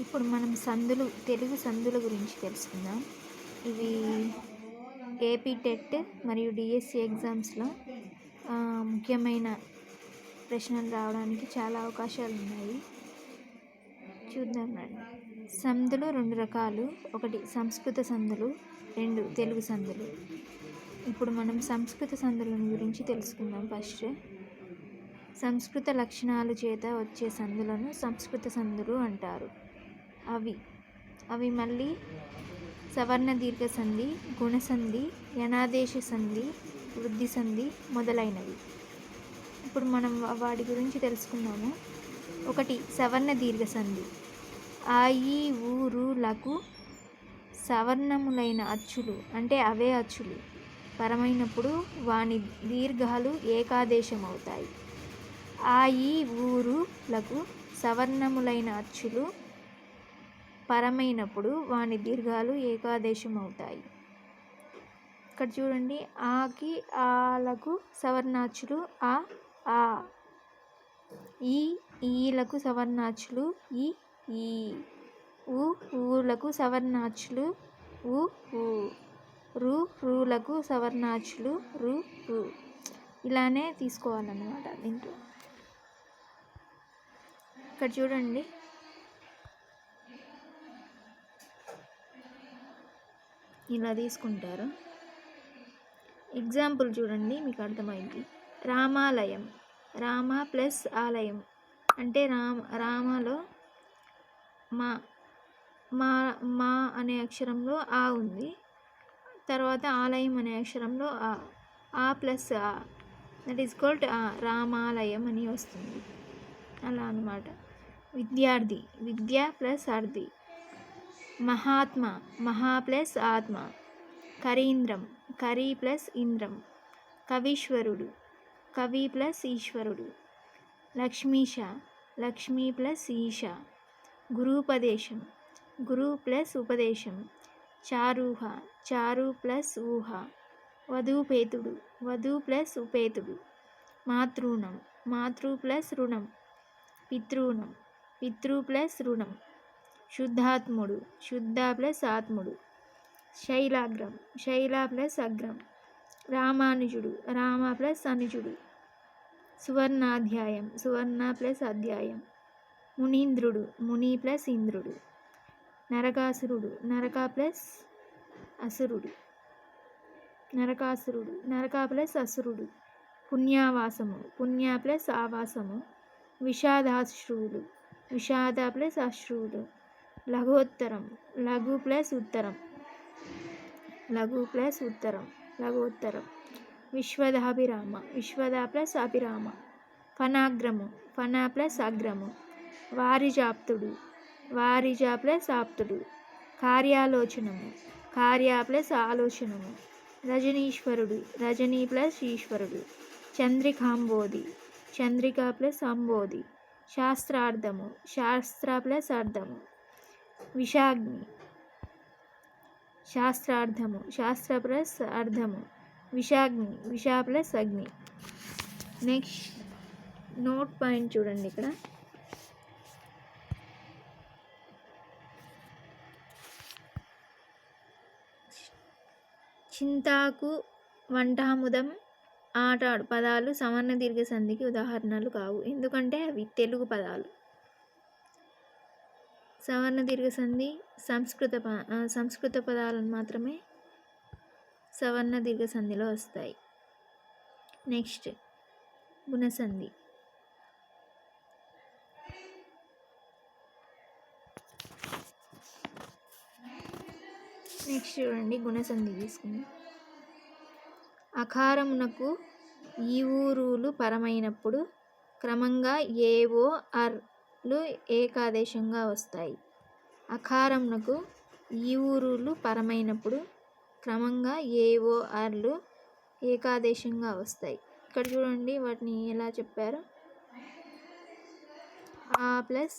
ఇప్పుడు మనం సందులు తెలుగు సందుల గురించి తెలుసుకుందాం. ఇవి ఏపీ టెట్ మరియు డిఎస్సి ఎగ్జామ్స్లో ముఖ్యమైన ప్రశ్నలు రావడానికి చాలా అవకాశాలు ఉన్నాయి. చూద్దాం రండి. సందులు రెండు రకాలు. ఒకటి సంస్కృత సందులు రెండు తెలుగు సందులు. ఇప్పుడు మనం సంస్కృత సందుల గురించి తెలుసుకుందాం ఫస్ట్. సంస్కృత లక్షణాలు చేత వచ్చే సందులను సంస్కృత సందులు అంటారు. అవి. అవి మళ్ళీ సవర్ణ దీర్ఘ సంధి గుణసంధి యనాదేశ సంధి వృద్ధి సంధి మొదలైనవి. ఇప్పుడు మనం వాటి గురించి తెలుసుకుందాము. ఒకటి సవర్ణ దీర్ఘ సంధి. ఆ ఈ ఊరులకు సవర్ణములైన అచ్చులు అంటే అవే అచ్చులు. పరమైనప్పుడు వాని దీర్ఘాలు ఏకాదేశమవుతాయి. ఆ ఈ ఊరులకు సవర్ణములైన అచ్చులు పరమైనప్పుడు వాని దీర్ఘాలు ఏకాదేశమవుతాయి. ఇక్కడ చూడండి ఆకి ఆలకు సవర్ణాచులు ఆ ఆ. ఈ ఈలకు సవర్ణాచులు ఈ ఈ. ఊ ఊలకు సవర్ణాచులు ఊ ఊ. రు రూలకు సవర్ణాచులు రు రు. ఇలానే తీసుకోవాలన్నమాట దీంట్లో. ఇక్కడ చూడండి ఇలా తీసుకుంటారు. ఎగ్జాంపుల్ చూడండి మీకు అర్థమైంది. రామాలయం. రామ ప్లస్ ఆలయం. అంటే రామ రామలో మా మా మా అనే అక్షరంలో ఆ ఉంది. తర్వాత ఆలయం అనే అక్షరంలో ఆ ఆ ప్లస్ ఆ. దట్ ఈస్ కోల్డ్ రామాలయం అని వస్తుంది. అలా అనమాట విద్యార్థి విద్య ప్లస్ అర్థి. మహాత్మ మహా ప్లస్ ఆత్మ. కరీంద్రం కరీ ప్లస్ ఇంద్రం. కవీశ్వరుడు కవి ప్లస్ ఈశ్వరుడు. లక్ష్మీష లక్ష్మీ ప్లస్ ఈష. గురూపదేశం గురు ప్లస్ ఉపదేశం. చారూహ చారు ప్లస్ ఊహ. వధూపేతుడు వధు ప్లస్ ఉపేతుడు. మాతృణం మాతృ ప్లస్ రుణం. పితృణం పితృ ప్లస్ రుణం. శుద్ధాత్ముడు శుద్ధ ప్లస్ ఆత్ముడు. శైలాగ్రం శైల ప్లస్ అగ్రం. రామానుజుడు రామ ప్లస్ అనుజుడు. సువర్ణాధ్యాయం సువర్ణ ప్లస్ అధ్యాయం. మునీంద్రుడు ముని ప్లస్ ఇంద్రుడు. నరకాసురుడు నరక ప్లస్ అసురుడు. నరకాసురుడు నరక ప్లస్ అసురుడు. పుణ్యావాసము పుణ్య ప్లస్ ఆవాసము. విషాదాశ్రువులు విషాద ప్లస్ అశ్రువులు. లఘోత్తరం. లఘు ప్లస్ ఉత్తరం. లఘు ప్లస్ ఉత్తరం. లఘోత్తరం. విశ్వదాభిరామ. విశ్వద ప్లస్ అభిరామ. ఫనాగ్రము. ఫన ప్లస్ అగ్రము. వారిజాప్తుడు. వారిజా ప్లస్ ఆప్తుడు. కార్యాలోచనము. కార్య ప్లస్ ఆలోచనము. రజనీశ్వరుడు. రజనీ ప్లస్ ఈశ్వరుడు. చంద్రికాంబోధి. చంద్రిక ప్లస్ అంబోధి. శాస్త్రార్థము. శాస్త్ర ప్లస్ అర్థము. విషాగ్ని. శాస్త్రార్థము. శాస్త్ర ప్లస్ అర్థము. విషాగ్ని. విషా ప్లస్ అగ్ని. నెక్స్ట్ నోట్ పాయింట్ చూడండి ఇక్కడ. చింతాకు వంటాముదం ఆటాడు పదాలు సవర్ణ దీర్ఘ సంధికి ఉదాహరణలు కావు. ఎందుకంటే అవి తెలుగు పదాలు. సవర్ణ దీర్ఘ సంధి సంస్కృత ప సంస్కృత పదాలను మాత్రమే సవర్ణ దీర్ఘ సంధిలో వస్తాయి. నెక్స్ట్ గుణసంధి. నెక్స్ట్ చూడండి గుణసంధి తీసుకుంది. అకారమునకు ఈ ఊరులు పరమైనప్పుడు క్రమంగా ఏవో అర్లు ఏకాదేశంగా వస్తాయి. అకారమునకు ఈ ఊరులు పరమైనప్పుడు క్రమంగా ఏఓఆర్లు ఏకాదేశంగా వస్తాయి. ఇక్కడ చూడండి వాటిని ఎలా చెప్పారు. ఆ ప్లస్